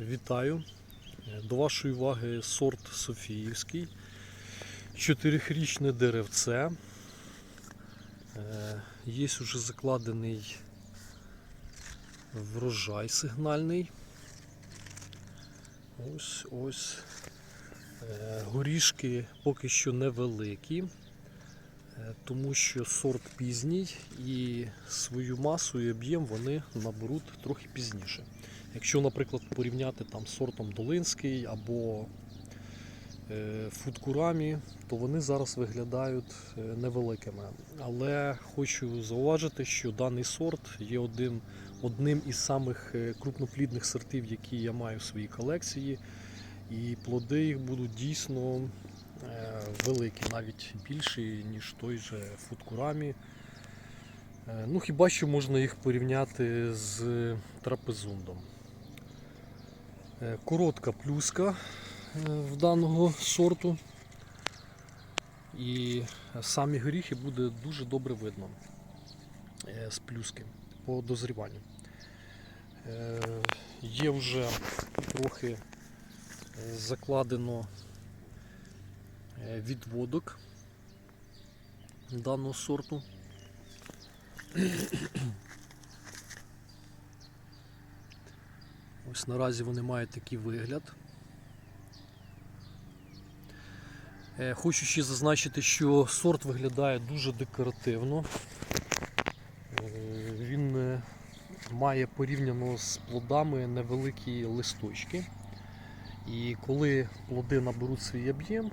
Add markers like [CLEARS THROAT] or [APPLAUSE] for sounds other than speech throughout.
Вітаю. До вашої уваги сорт Софіївський. Чотирихрічне деревце. Е, Є уже закладений врожай сигнальний. Ось ось. Е, Горішки поки що невеликі, е, тому що сорт пізній і свою масу і об'єм вони наберуть трохи пізніше. Якщо, наприклад, порівняти там з сортом Долинський або е, Фудкурамі, то вони зараз виглядають е, невеликими. Але хочу зауважити, що даний сорт є одним, одним із самих е, крупноплідних сортів, які я маю в своїй колекції. І плоди їх будуть дійсно великі, навіть більші, ніж той же Фудкурамі. Ну, хіба що можна їх порівняти з трапезундом. Е, Коротка плюска е, в даного сорту. І самі горіхи буде дуже добре видно е, з плюски по дозріванню. Є вже трохи закладено відводок даного сорту. Ось наразі вони мають такий вигляд. Е, Хочу ще зазначити, що сорт виглядає дуже декоративно. Е, Він е, має порівняно з плодами невеликі листочки. І коли плоди наберуть свій об'єм,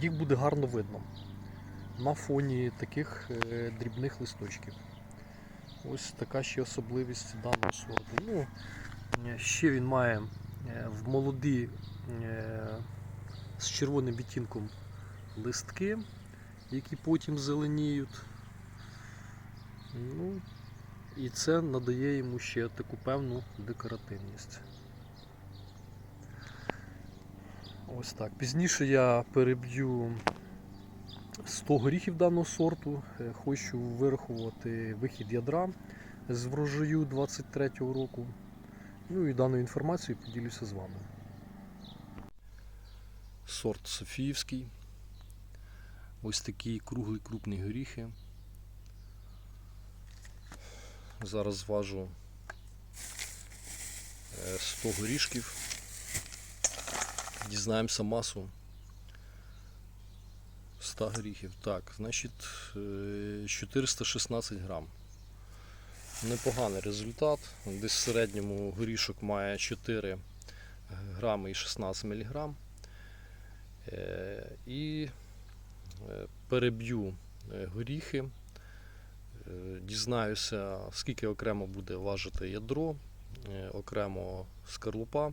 їх буде гарно видно на фоні таких дрібних листочків. Ось така ще особливість даного сорту. Ну, е, ще він має е, в молоді е, з червоним відтінком листки, які потім зеленіють. Ну, і це надає йому ще таку певну декоративність. Ось так. Пізніше я переб'ю 100 горіхів даного сорту. Е, Хочу вирахувати вихід ядра з врожаю 23-го року. Ну і даною інформацією поділюся з вами. Сорт Софіївський. Ось такі круглі крупні горіхи. Зараз зважу е, 100 горішків. Дізнаємося масу 100 горіхів. Так, значить е, 416 грам. Непоганий результат. Десь в середньому горішок має 4 грами і 16 міліграм. Е, І е, переб'ю е, горіхи, е, дізнаюся, скільки окремо буде важити ядро, е, окремо скорлупа,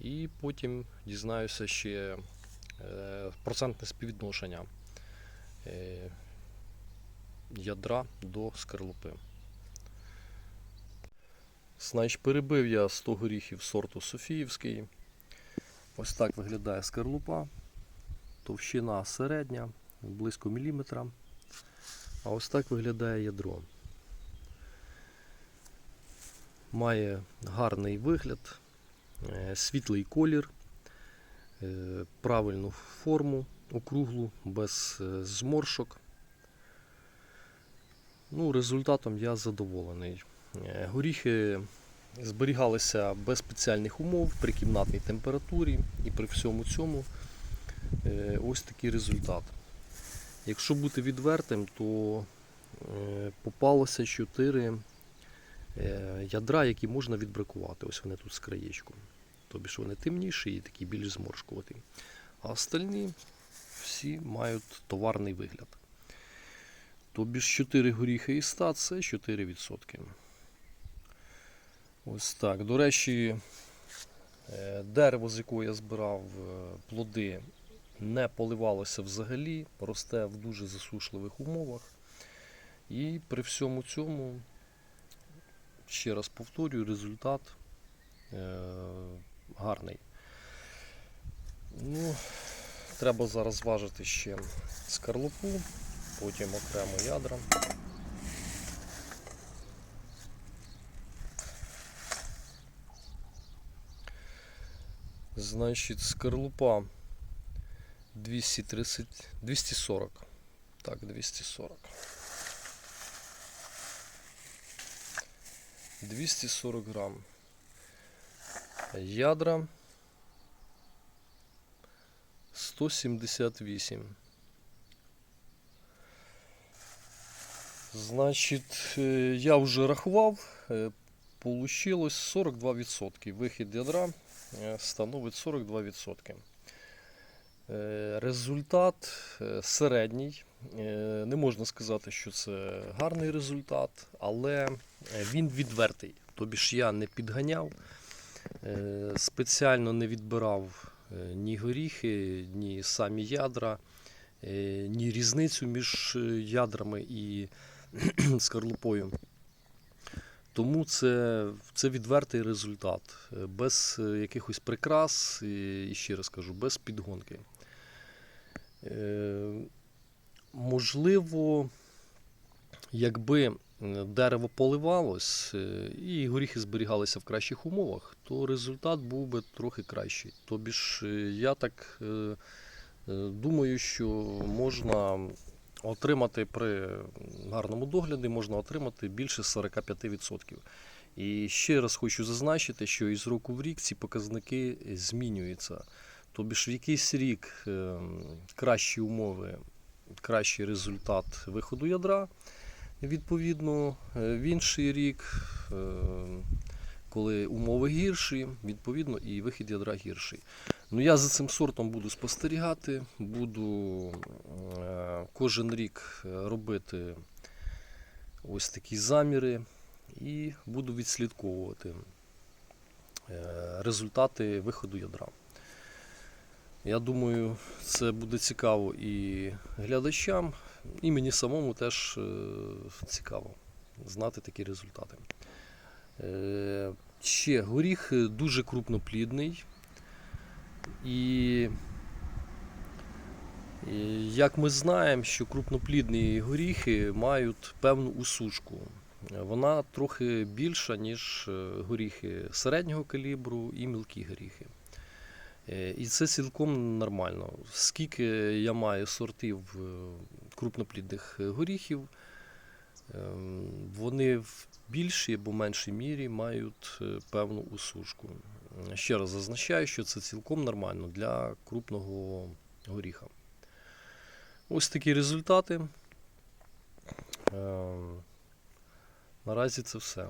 і потім дізнаюся ще е, процентне співвідношення е, ядра до скорлупи. Значить, перебив я 100 горіхів сорту Софіївський. Ось так виглядає скорлупа. Товщина середня, близько міліметра. А ось так виглядає ядро. Має гарний вигляд, е, світлий колір, е, правильну форму округлу, без е, зморшок. Ну, результатом я задоволений. Е, Горіхи зберігалися без спеціальних умов при кімнатній температурі і при всьому цьому е, ось такий результат. Якщо бути відвертим, то е, попалося 4 е, ядра, які можна відбракувати. Ось вони тут з краєчком. Тобі ж вони темніші і такі більш зморшкуваті. А остальні всі мають товарний вигляд. Тобі ж 4 горіхи із 100 це 4%. Ось так. До речі, е, дерево, з якого я збирав е, плоди, не поливалося взагалі, росте в дуже засушливих умовах. І при всьому цьому, ще раз повторюю, результат е, гарний. Ну, треба зараз зважити ще скорлупу, потім окремо ядра. Значить, скорлупа 230, 240. Так, 240. 240 грам. Ядра 178. Значить, е, я вже рахував, е, получилось 42%. Вихід ядра е, становить 42%. Е, Результат середній. Не можна сказати, що це гарний результат, але він відвертий. Тобі ж я не підганяв, спеціально не відбирав е, ні горіхи, ні самі ядра, е, ні різницю між е, ядрами і [CLEARS THROAT] скорлупою. Тому це, це відвертий результат, е, без е, якихось прикрас, і, ще раз кажу, без підгонки. Е, можливо, якби е, дерево поливалось е, і горіхи зберігалися в кращих умовах, то результат був би трохи кращий. Тобі ж е, я так е, думаю, що можна отримати при гарному догляді можна отримати більше 45%. І ще раз хочу зазначити, що із року в рік ці показники змінюються. Тобі ж в якийсь рік е, кращі умови, кращий результат виходу ядра, відповідно, е, в інший рік, е, коли умови гірші, відповідно, і вихід ядра гірший. Ну, я за цим сортом буду спостерігати, буду е, кожен рік робити ось такі заміри і буду відслідковувати результати виходу ядра. Я думаю, це буде цікаво і глядачам, і мені самому теж е, цікаво знати такі результати. Е, Ще горіх е, дуже крупноплідний. І, як ми знаємо, що крупноплідні горіхи мають певну усушку. Вона трохи більша, ніж горіхи середнього калібру і мілкі горіхи. Е, І це цілком нормально. Скільки я маю сортів е, крупноплідних е, горіхів, ем, вони в більшій або меншій мірі мають певну усушку. Ще раз зазначаю, що це цілком нормально для крупного горіха. Ось такі результати. Ем, Наразі це все.